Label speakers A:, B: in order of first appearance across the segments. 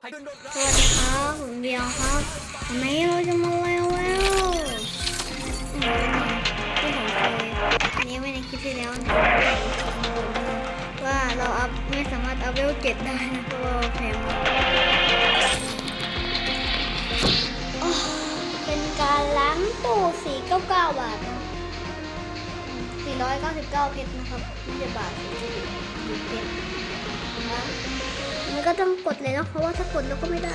A: สวัสดีครับผมเบียวครับวันนี้เราจะมาเร็วแล้วที่ผมเคยอันนี้ไม่ในคลิปที่แล้วนะว่าเราอัพไม่สามารถอัพเวลเจ็ดได้นะเพราะว่าแพงมเป็นการล้างตู้สี่เก้าเก้าบาทสี่ร้อยเก้าสิบเก้าเพชรนะครับไม่ใช่บาทสี่สิเพชรนะ มันก็ต้องกดเลยเนาะเพราะว่าถ้ากดแล้วก็ไม่ได้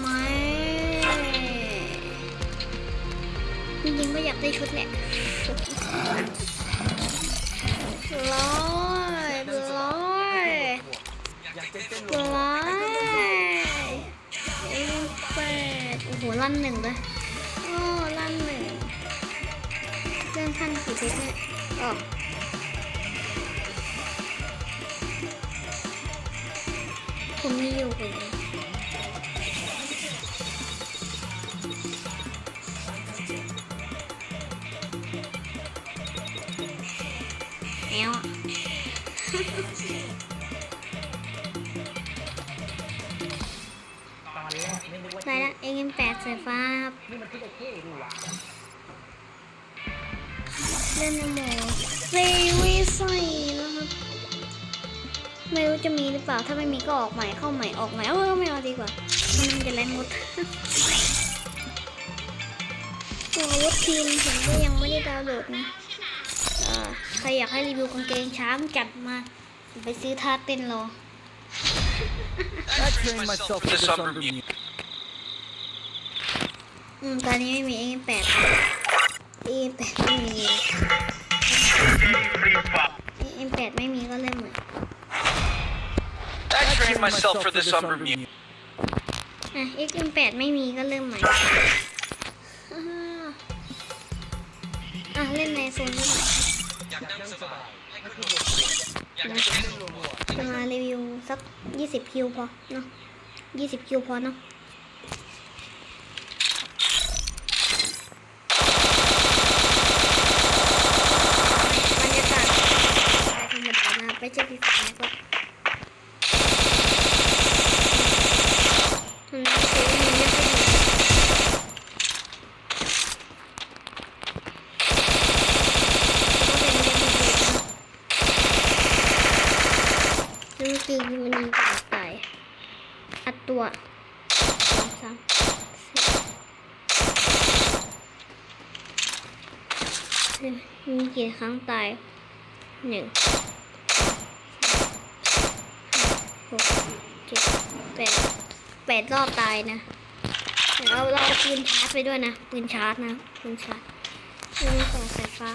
A: ไม่จริงๆก็อยากได้ชุดแหละร้อยร้อย
B: ร้
A: อยเอ็มแปดโอ้โหลั่นหนึ่งเลยโอ้ลั่นหนึ่งเรื่องขั้นกี่เพชรเนี่ยอ๋อ ผมมีอยู่เลยแอวอะ
B: ตอนแรกไม่นึกว่า
A: ได้ละเอ็มแปดสายฟ้านะครับ
B: นี่มันที่ไอ้เท่ดูว่ะ
A: เล่นในโหมดเซวิไซนะครับ ไม่รู้จะมีหรือเปล่า ถ้าไม่มีก็ออกใหม่เข้าใหม่ออกใหม่เออไม่เอาดีกว่า มันจะแรงหมดตัวอาวุธทีมผมก็ยังไม่ได้ดาวน์โหลดนะเอ่อใครอยากให้รีวิวกางเกงช้างจัดมาไปซื้อท่าเต้นรอ
B: I trained myself for this under me
A: อืมตอนนี้ไม่มีเอ็มแปดเอ็มแปดไม่มีเอ็มแปดไม่มีก็เล่นใหม่
C: I trained myself for this under me.
A: อะ XM8 ไม่มีก็เริ่มใหม่อ่าอะ เล่นในโซนนี้หน่อยนะจะมารีวิวสัก 20 คิวพอเนาะ20 คิวพอเนาะบรรยากาศธรรมดานะไม่ใช่พี่ฟ้านะครับอืมเสียงมันไม่ค่อยดีก็เป็นเรื่องดีนะจริงๆมันยิงตายตายอัดตัวสองสามสี่มีกี่ครั้งตายหนึ่งหกเจ็ดแปด แปดรอบตายนะเราเราเอาปืนชาร์จไปด้วยนะปืนชาร์จนะปืนชาร์จปืนต่อสายฟ้า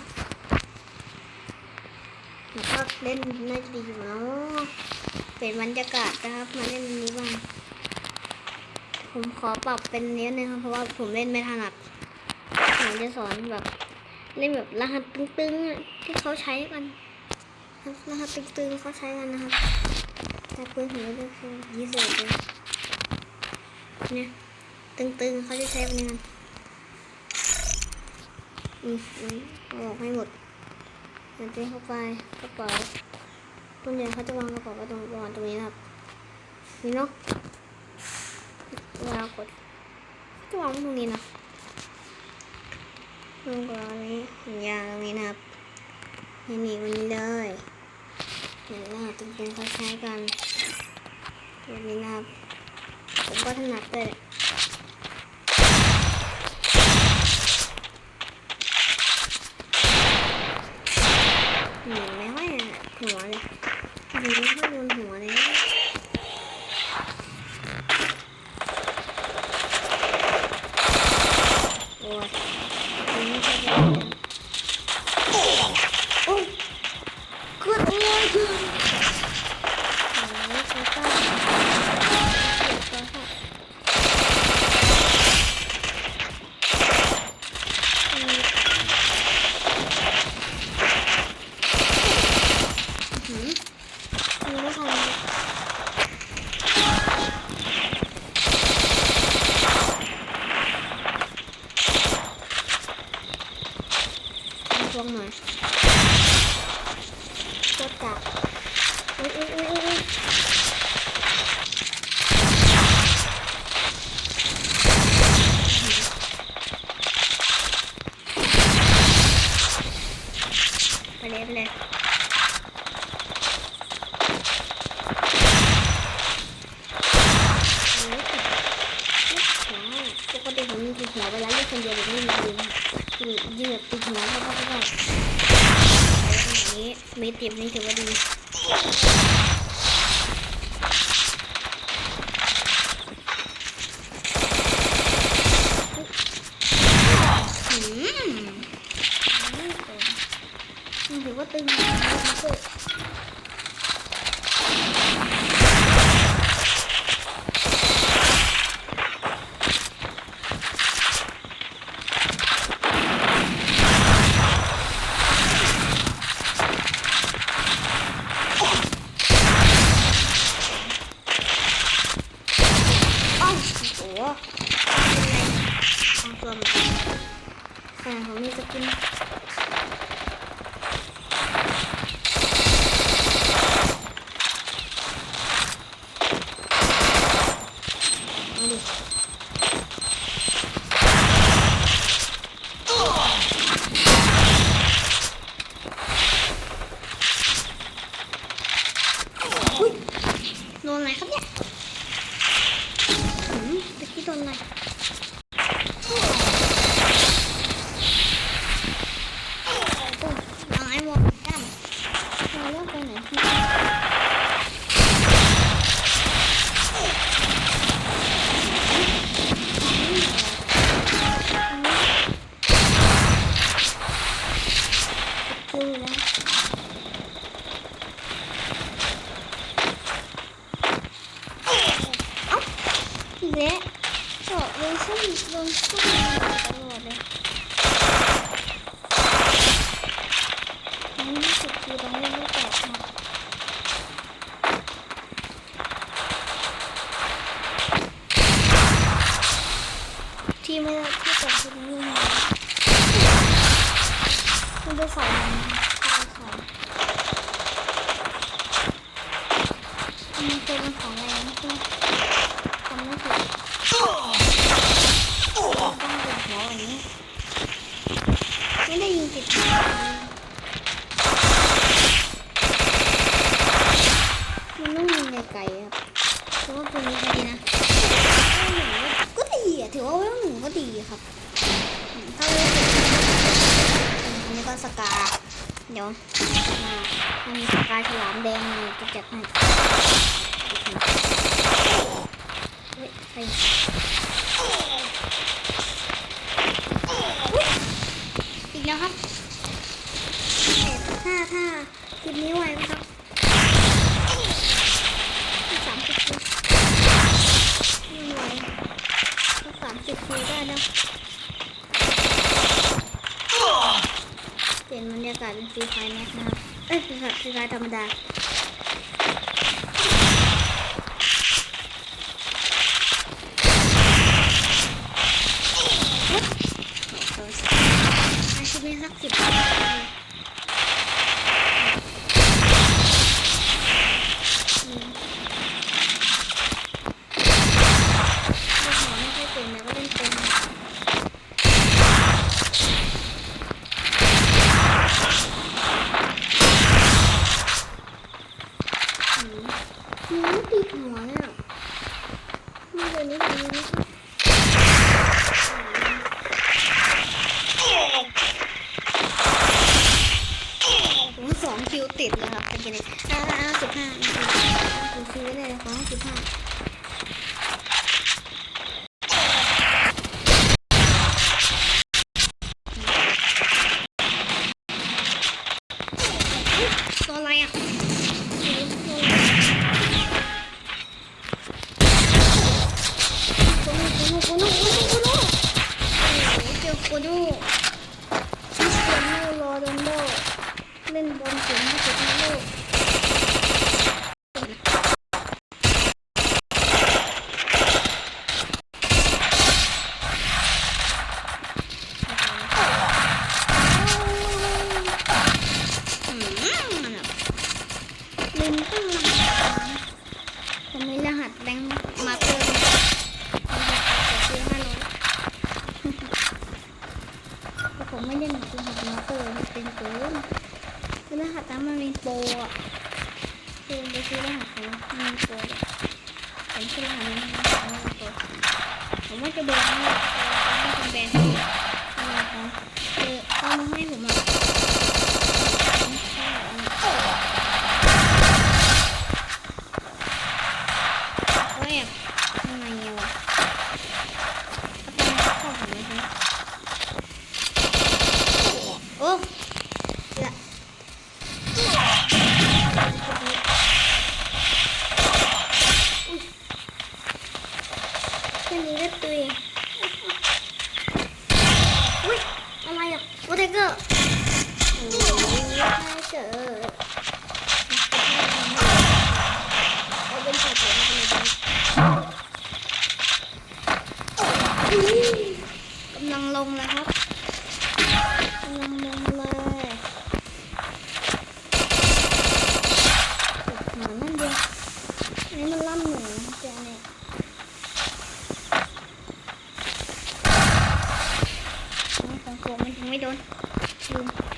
A: ผมก็เล่นน่าจะดีอยู่เนาะเป็นบรรยากาศนะครับมาเล่นนนี้บ้างผมขอปรับเป็นเนี้ยนึงครับเพราะว่าผมเล่นไม่ถนัดผมจะสอนแบบเล่นแบบรหัสตึงๆอะที่เขาใช้กันรหัสตึงๆเขาใช้กันนะครับแต่ปืนผมไม่ได้คือยี่สิบเลย เนี่ยตึงๆเขาจะใช้แบบนี้กันอืมอืมออกให้หมดยัดเข้าไปกระเป๋าต้นใหญ่เขาจะวางกระเป๋าไว้ตรงวางตรงนี้นะครับนี่เนาะเวลากดเขาจะวางตรงนี้นะลงกว่านี้สัญญาตรงนี้นะครับไม่มีวันนี้เลยเห็นว่าจริงๆเขาใช้กันแบบนี้นะครับ ผมก็ถนัดด้วยแหละหนูไม่ค่อยหัวเลยหนูไม่ค่อยโดนหัวเลยโอ้ยอันนี้ก็เป็นโอ้ยเกิดอะไรขึ้น ไม่เดียบนี้ถือว่าดี Ve çok, ben çok mutlu oldum. เดี๋ยวมามีสกายฉลามแดงนี่จะจัดให้ใคอีกแล้วครับถ้าถ้าคลิปนี้ไวก็ มันจะกลาศเป็นฟรีไฟแม็กนะครับ เอ้ยฟรีไฟฟรีธรรมดาใช้ชีวิตสักสิบ หัวเสองคิวติดเลยครัะกี้เนี่ยอ้ห้าสิบห้าผมซื้อไว้เลยขสิบห้าตัวอะไรอะ 这个。我没开始 Tschüss.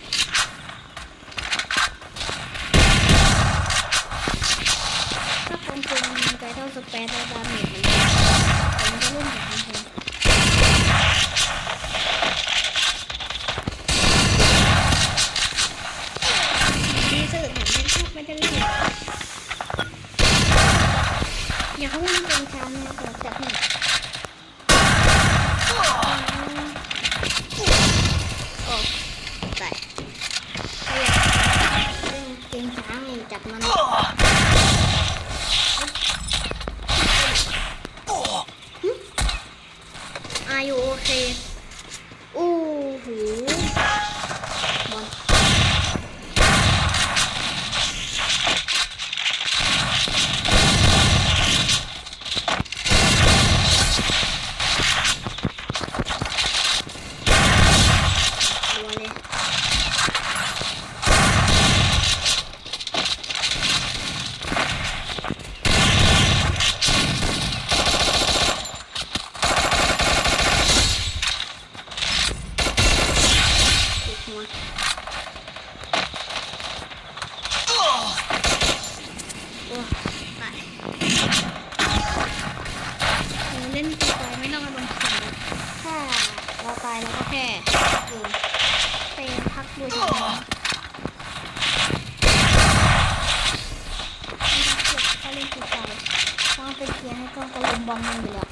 A: เป็นพักอยู่ที่นี่เก็ก็เล่นกีไก่ต้องไปเคียร์ให้กล้องกระลุมบอลมันอยู่แล้ว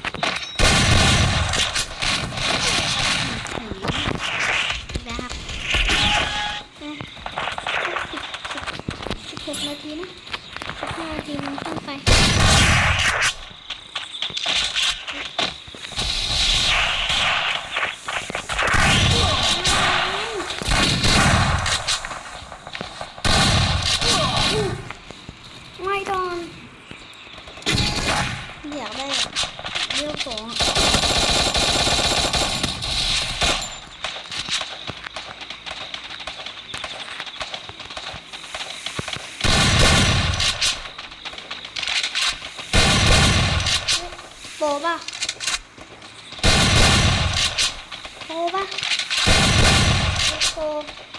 A: po.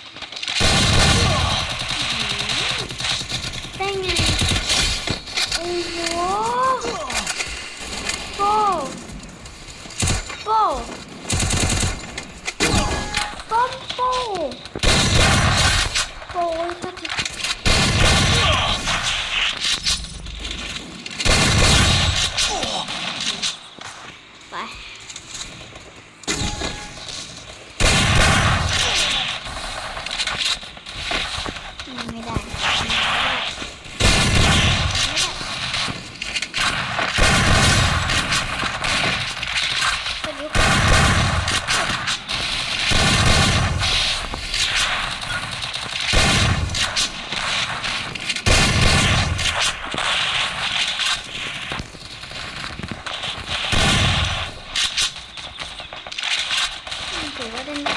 A: ถืว่าเด่นด้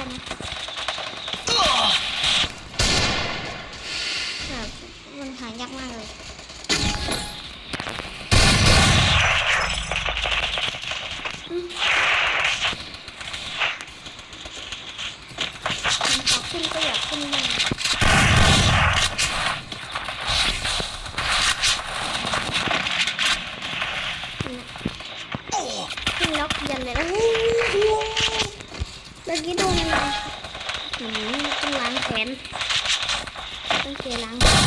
A: หืมต้องล้างแขนต้องเจล้างแขน